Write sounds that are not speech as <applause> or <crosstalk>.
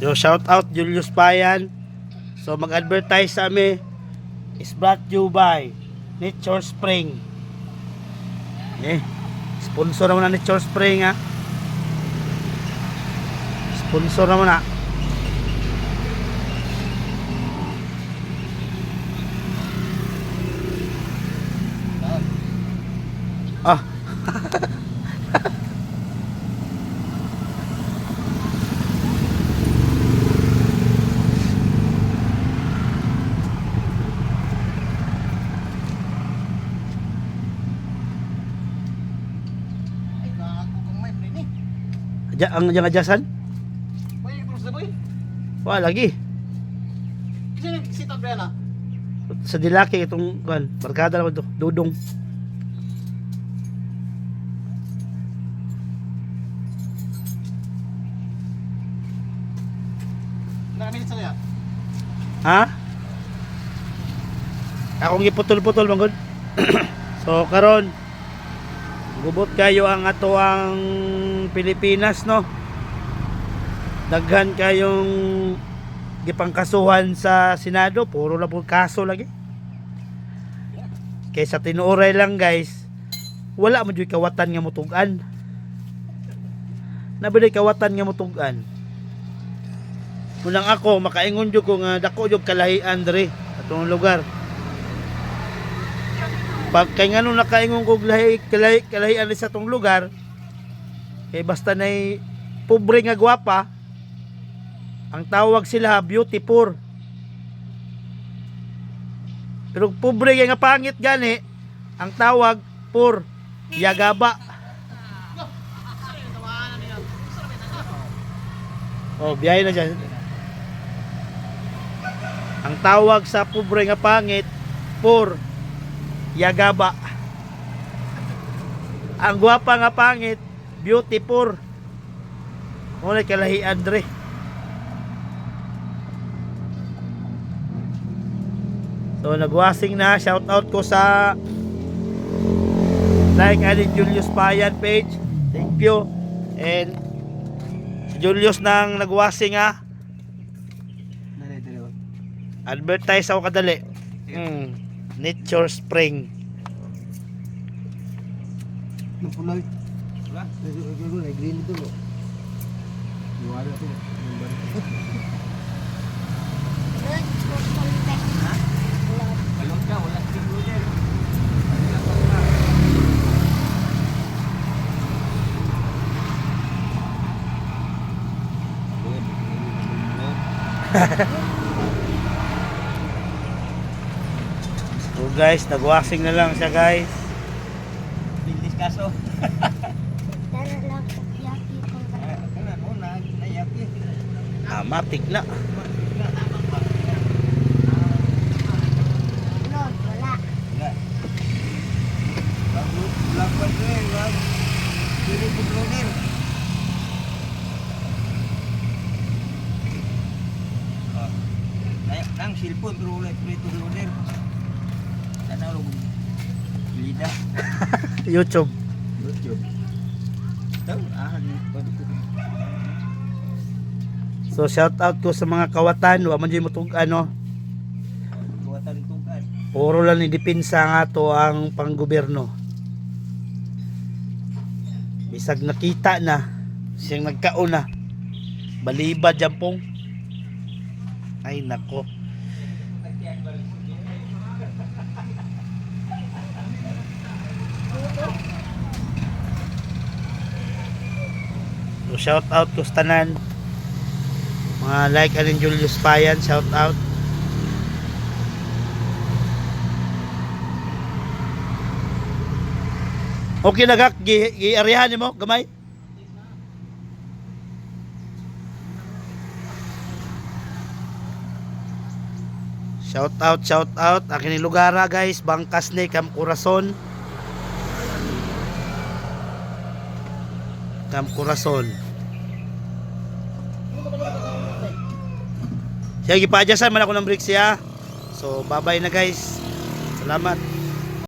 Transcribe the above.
Yo, shout out Julius Bayan. So mag-advertise sa amin is brought to you by Nature Spring. Eh, sponsor naman na Nature Spring ha. Sponsor naman na. Ah, <laughs> adya, ang adya adyasan? Boy, cross na boy. Wala lagi. Kasi nag-sit up yan ah. Sa dilaki itong kan, barkada naman to, dudong. Nakaminit sa kaya. Ha? Akong giputol-putol manggod. <clears throat> so karon gubot kayo ang ato ang Pilipinas no. Daghan kayong gipangkasuhan sa Senado, puro na po kaso lagi. Kaysa tinuoray lang guys, wala mo jud kawatan nga mutugan. Nabiday kawatan nga mutugan. Munang ako makaingon jud ko nga dako jud kalahian diri atong lugar. Pag kay ngano nakaingon ko lahi kalahi kalahian sa atong lugar, kay basta nay pobre nga gwapa, ang tawag sila beautiful. Pero pobre nga pangit gani, ang tawag poor yagaba. Oh, biyahe na dyan. Ang tawag sa pobre nga pangit, poor, yagaba. Ang gwapa nga pangit, beautiful. Muna kalahi Andre. So nagwasing na, shout out ko sa like Alin Julius Payan page. Thank you. And si Julius nang nagwasing ha. Advertise ako kadali. Mm. Nature Spring. Yung pulay. Wala. Ito. no? Yung ano ito. Yung bari. Balot ka, wala si Bruder. So guys, nagwasing na lang siya guys. Bilis kaso. <laughs> Kana mo na nayaki. Ah, matik na. Nang silpon pero wala prito Bruder. Sana lo Lida. <laughs> YouTube. Tahu ah ni padu ko. So shout out ko sa mga kawatan, wa man jud mo tug ano, Buatan tugas. puro lang ni depensa nga to ang panggobyerno. Bisag nakita na siyang nagkauna. Balibad jampong. Ay nako. So shout out ko sa tanan. Mga like alin Julius Payan, shout out. Okay na gak, gi, gi mo, gamay. Shout out, shout out. Akin Lugara guys, Bangkas ni Cam Corazon. Cam Corazon. Siya gipadyasan man ako ng break siya. So bye bye na guys. Salamat.